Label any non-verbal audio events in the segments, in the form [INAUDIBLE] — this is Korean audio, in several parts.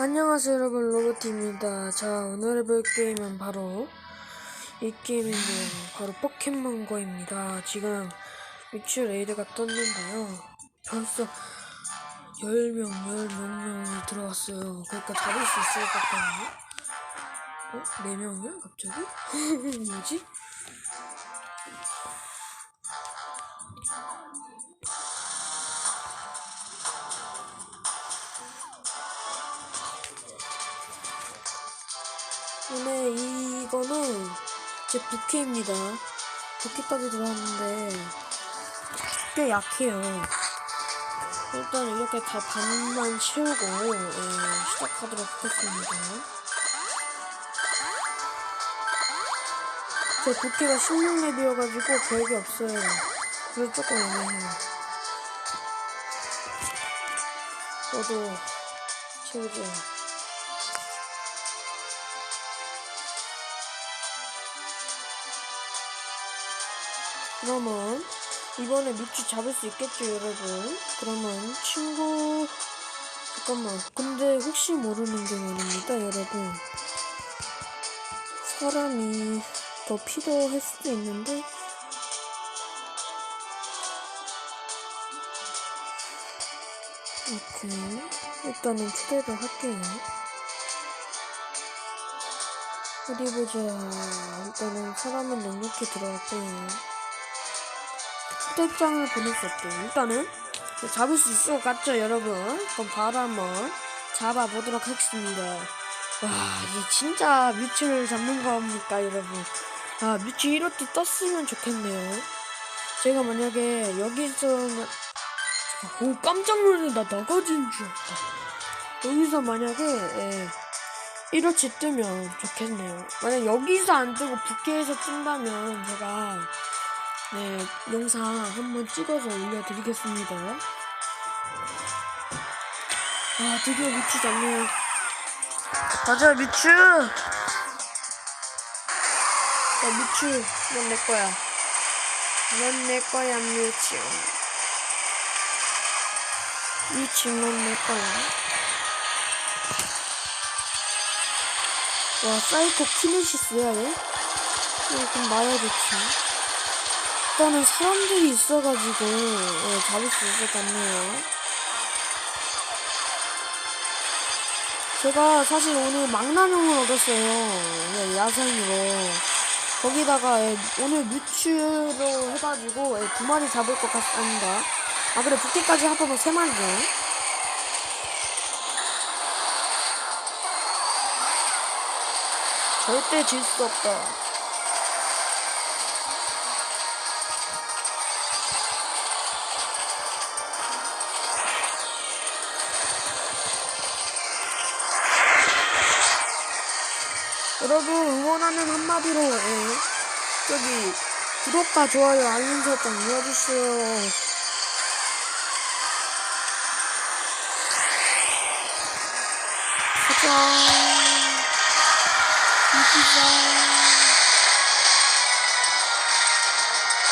안녕하세요 여러분. 로봇입니다. 자 오늘 해볼 게임은 바로 이 게임인데요. 바로 포켓몬고입니다. 지금 위치 레이드가 떴는데요. 벌써 10명 10명이 들어왔어요. 그러니까 잡을 수 있을 것 같거든요 어? 4명이야 갑자기? [LAUGHS] 뭐지? 네, 이거는 제 부캐입니다. 부캐까지 들어왔는데 꽤 약해요. 일단 이렇게 다 반만 채우고 예, 시작하도록 하겠습니다. 제 부캐가 16렙이어가지고 별게 없어요. 그래서 조금 애매해요. 저도 채우죠. 그러면 이번에 미추 잡을 수 있겠죠 여러분? 그러면 친구 잠깐만. 근데 혹시 모르는 게 말입니다 여러분. 사람이 더 필요할 수도 있는데. 오케이. 일단은 초대를 할게요. 어디 보자. 일단은 사람은 넉넉히 들어갈게요 수 없대요. 일단은 잡을 수 있을 것 같죠, 여러분? 그럼 바로 한번 잡아보도록 하겠습니다. 와, 이 진짜 뮤츠를 잡는 겁니까, 여러분? 아, 뮤츠 1호띠 떴으면 좋겠네요. 제가 만약에 여기서, 오, 깜짝 놀래. 나 나가진 줄 알았다. 여기서 만약에, 예, 1호치 뜨면 좋겠네요. 만약 여기서 안 뜨고 부캐에서 뜬다면 제가 네, 영상 한번 찍어서 올려드리겠습니다. 아, 드디어 미추 잡네요. 가자, 미추! 야, 미추, 넌 내 거야. 넌 내 거야, 미추. 미추, 넌 내 거야. 와, 사이코 키네시스야, 얘? 이거 좀 나야 좋지. 일단은 사람들이 있어가지고 예, 잡을 수 있을 것 같네요. 제가 사실 오늘 망나뇽을 얻었어요. 예, 야생으로. 거기다가 예, 오늘 뮤츠로 해가지고 예, 두 마리 잡을 것 같습니다. 아 그래 부캐까지 합하면 세 마리죠. 절대 질 수 없다. 하는 한마디로 예. 저기 구독과 좋아요 알림 설정 눌러주세요 가자. 이기자.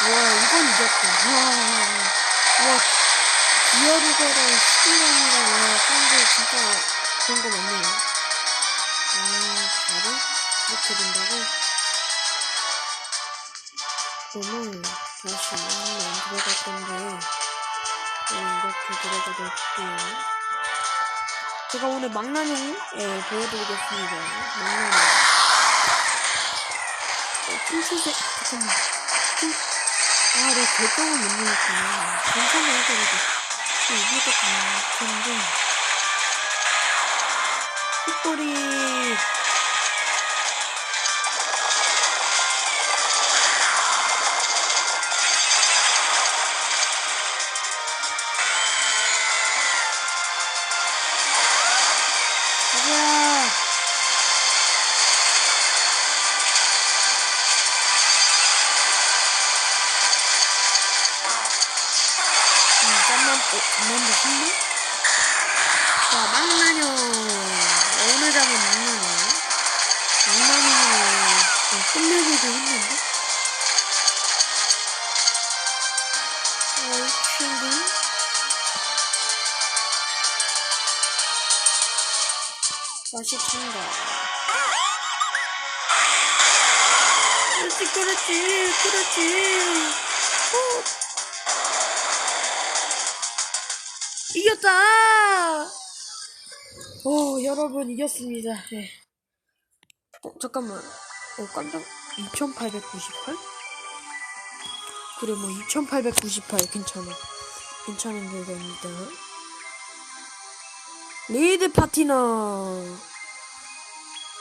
와 이건 이겼다. 와, 와. 디어리거랑 스티런이랑 와 사람들 진짜 그런 거 바로 된다고? 그러면 다시 한번 들어 갈 건데 네, 이렇게 들어가도록 할게요. 제가 오늘 망나뇽 예, 보여드리겠습니다. 망나뇽 어, 춤추세 잠깐만. 춤... 아 내가 결정을 못 내렸구나. 괜찮아 하더라도. 이기도 괜찮은데. 콧볼이 친구. 찬다. 그렇지, 그렇지, 그렇지. 어. 이겼다! 오, 여러분, 이겼습니다. 네. 어, 잠깐만. 어, 깜짝, 2898? 그래, 뭐, 2898. 괜찮아. 괜찮은 결과입니다. 리드 파티너.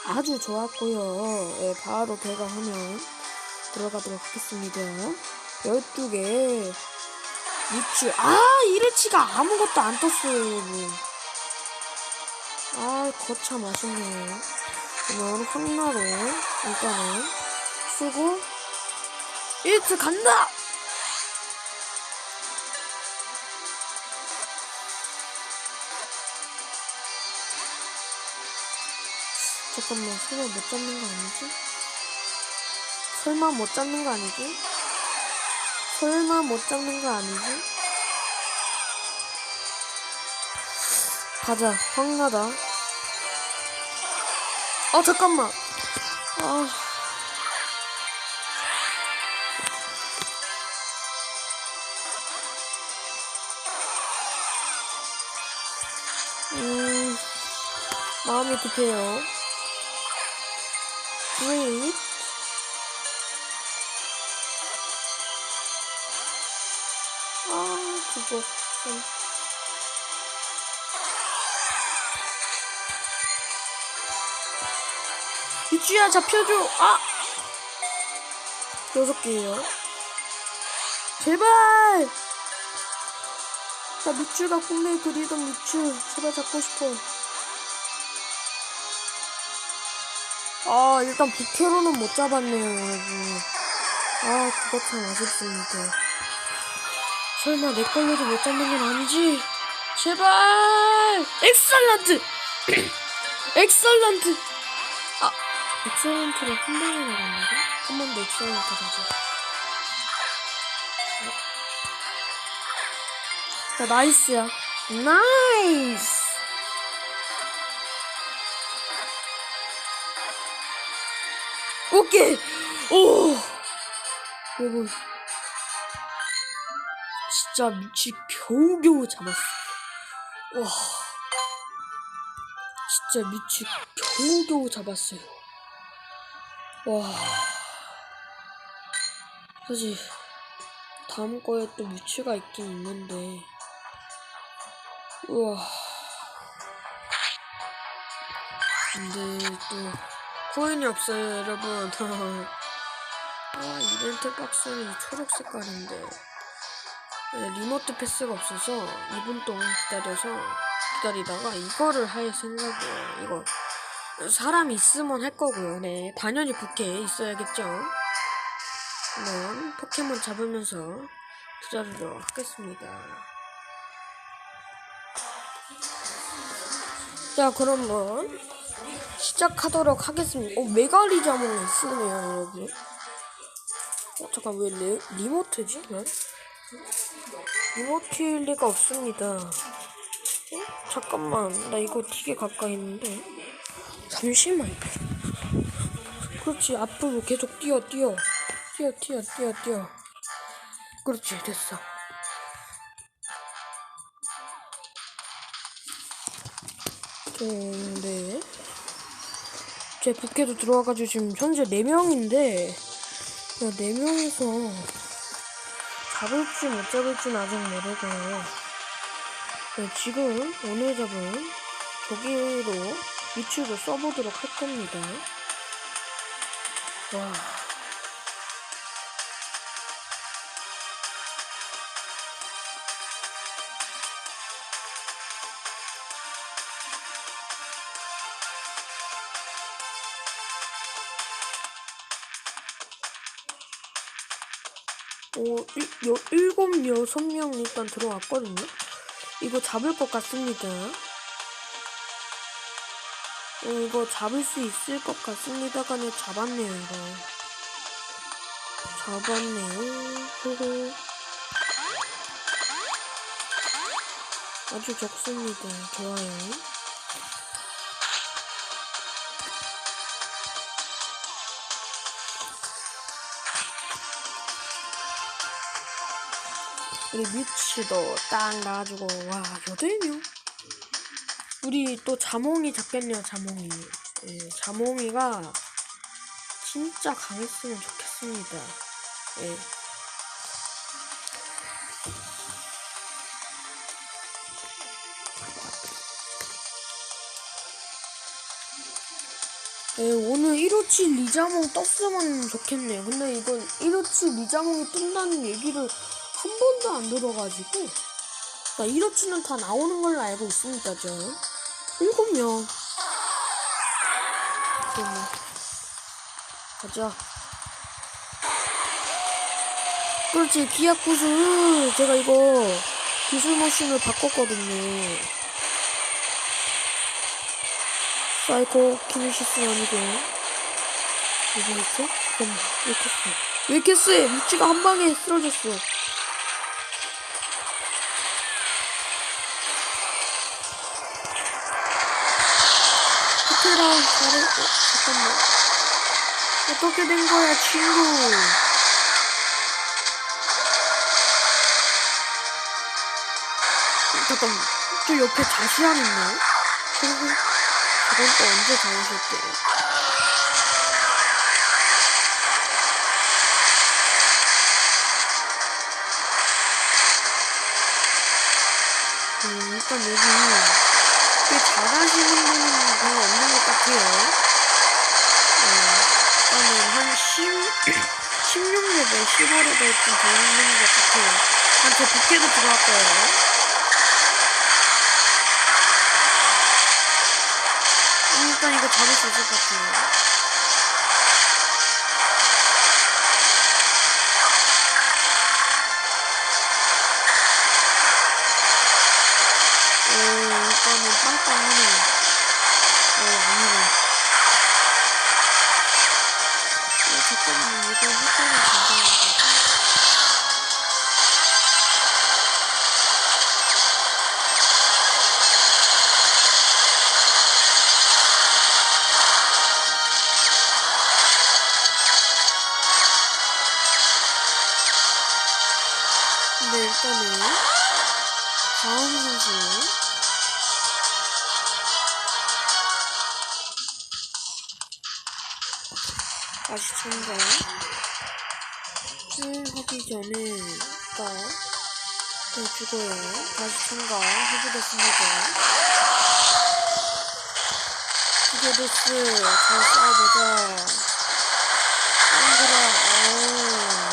아주 좋았고요. 예, 바로 결과하면 들어가도록 하겠습니다. 12개. 유추. 아, 이르치가 아무것도 안 떴어요, 여러분. 아, 거참 아쉽네요. 그러면 황나로 일단은 쓰고 1트 간다! 잠깐만 설마 못 잡는 거 아니지? 설마 못 잡는 거 아니지? 설마 못 잡는 거 아니지? 가자 황나다 어 잠깐만 아 음, 마음이 급해요. Wait. 아, 그거. 좀. 이주야 잡혀줘. 아! 여섯 개예요. 제발! 나 미추가 꿈에 그리던 미추. 제발 잡고 싶어. 아, 일단 부캐로는 못 잡았네요, 여러분. 아, 그거 참 아쉽습니다. 설마 내 걸로도 못 잡는 건 아니지? 제발! 엑설런트! [CLEARS THROAT] 엑설런트! 아, 엑설런트를 한 방에 나갔는데? 한번 더 엑설런트 가자. 자, 나이스야. 나이스! 오케이! 오! 여러분. 진짜 미치 겨우겨우 잡았어. 와. 진짜 미치 겨우겨우 잡았어요. 와. 사실, 다음 거에 또 미치가 있긴 있는데. 우와. 근데 또, 코인이 없어요, 여러분. [LAUGHS] 아, 이벤트 박스는 이 초록 색깔인데. 네, 리모트 패스가 없어서 2분 동안 기다려서 기다리다가 이거를 할 생각이에요. 이거 사람 있으면 할 거고요. 네, 당연히 부캐에 있어야겠죠. 그럼 포켓몬 잡으면서 기다리도록 하겠습니다. 자, 그러면 시작하도록 하겠습니다. 어, 메가리자몽이 있으네요, 여러분. 어, 잠깐, 왜 레, 리모트지? 왜? 리모트일 리가 없습니다. 어? 잠깐만, 나 이거 되게 가까이 있는데. 잠시만. 그렇지, 앞으로 계속 뛰어, 뛰어. 뛰어, 뛰어, 뛰어, 뛰어. 그렇지, 됐어. 근데, 제 부캐도 들어와가지고 지금 현재 4명인데, 4명이서 잡을지 못 잡을지는 아직 모르고요. 네, 지금 오늘 잡은 저기로 유튜브 써보도록 할 겁니다. 와. 오, 일, 여, 일곱, 여섯 명 일단 들어왔거든요? 이거 잡을 것 같습니다. 어, 이거 잡을 수 있을 것 같습니다 간에 잡았네요, 이거. 잡았네요. 호호. 아주 적습니다. 좋아요. 우리 뮤츠도 딱 나가지고 와 여덟 명. 우리 또 자몽이 잡겠네요 자몽이. 예, 자몽이가 진짜 강했으면 좋겠습니다. 예. 예, 오늘 1호치 리자몽 떴으면 좋겠네요. 근데 이건 1호치 리자몽이 뜬다는 얘기를 한 번도 안 들어가지고. 나 1호치는 다 나오는 걸로 알고 있습니다, 저. 7명. 잠깐만. 가자. 그렇지, 기압 구슬. 제가 이거 기술 머신을 바꿨거든요. 사이코 키네시스는 아니고 이거 이렇게? 잠깐만 왜 이렇게 세? 왜 이렇게 세? 무치가 한 방에 쓰러졌어 호테라 잘해 어, 잠깐만. 어떻게 된 거야 친구? 잠깐만. 저 옆에 자시안 있네 친구? 저건 또 언제 잡으셨대요? 16레벨, 15레벨쯤 되는 것 같아요. 한제 부캐도 들어갈 거예요. 일단 이거 잡을 수 있을 것 같아요. 근데 일단은 다음 선수 다시 참가 하기 전에 네, 죽어요. 다시 참가 해보겠습니다. 기계데스 잘 싸워보자 짱구라 어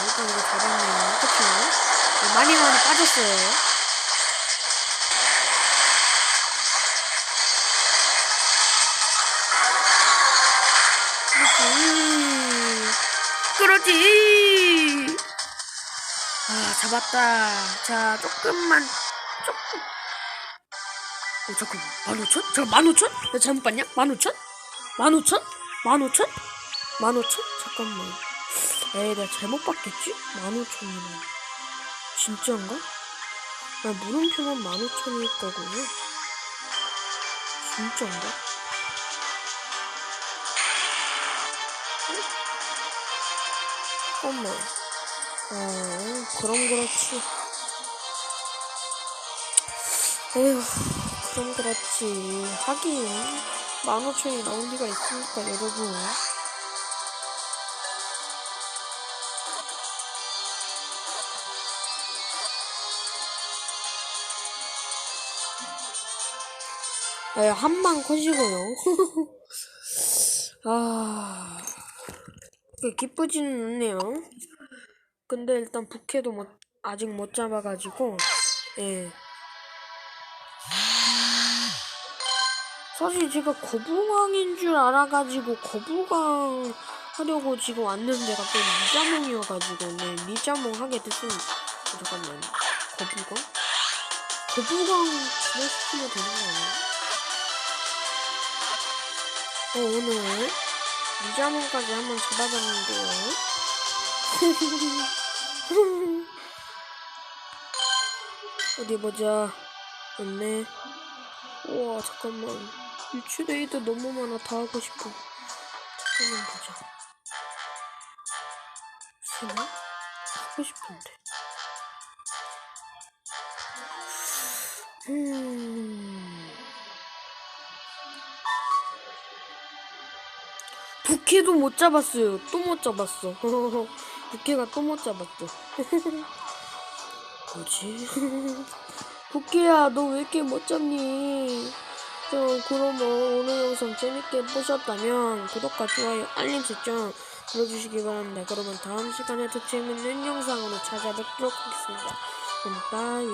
일단 이거 잡았네요. 그쵸? 네, 많이 많이 빠졌어요 그렇지. 아, 잡았다. 자, 조금만, 조금. 어, 잠깐만. 만 오천? 잠깐, 만 오천? 나 잘못 봤냐? 만 오천? 만 오천? 만 오천? 만 오천? 잠깐만. 에이, 내가 잘못 봤겠지? 만 오천이네. 진짜인가? 나 물음표만 만 오천이 있다고요? 진짜인가? 어머. 어, 그럼 그렇지. 에휴, 그럼 그렇지. 하긴, 만 오천이 나올 리가 있으니까, 여러분. 에, 한방 컷이고요. [LAUGHS] 아, 그 기쁘지는 않네요. 근데 일단 부캐도 못, 아직 못 잡아가지고, 예. 사실 제가 거부강인 줄 알아가지고 거부강 하려고 지금 왔는데 갑자기 미자몽이어가지고 네 미자몽 하게 됐습니다. 어, 잠깐만 거부강? 거부강 진화시키면 되는 거 아니야? 어 오늘 미자몽까지 한번 잡아봤는데요. [LAUGHS] 어디 보자. 없네. 우와 잠깐만 유추데이도 너무 많아 다 하고 싶어 잠깐만 보자 세나? 하고 싶은데 부캐도 못 잡았어요. 또 못 잡았어. [LAUGHS] 부캐가 또 못 잡았어. [LAUGHS] 뭐지? [LAUGHS] 부캐야, 너 왜 이렇게 못 잡니? 자, 그러면 오늘 영상 재밌게 보셨다면 구독과 좋아요, 알림 설정 눌러주시기 바랍니다. 그러면 다음 시간에 더 재밌는 영상으로 찾아뵙도록 하겠습니다. 그럼 빠이.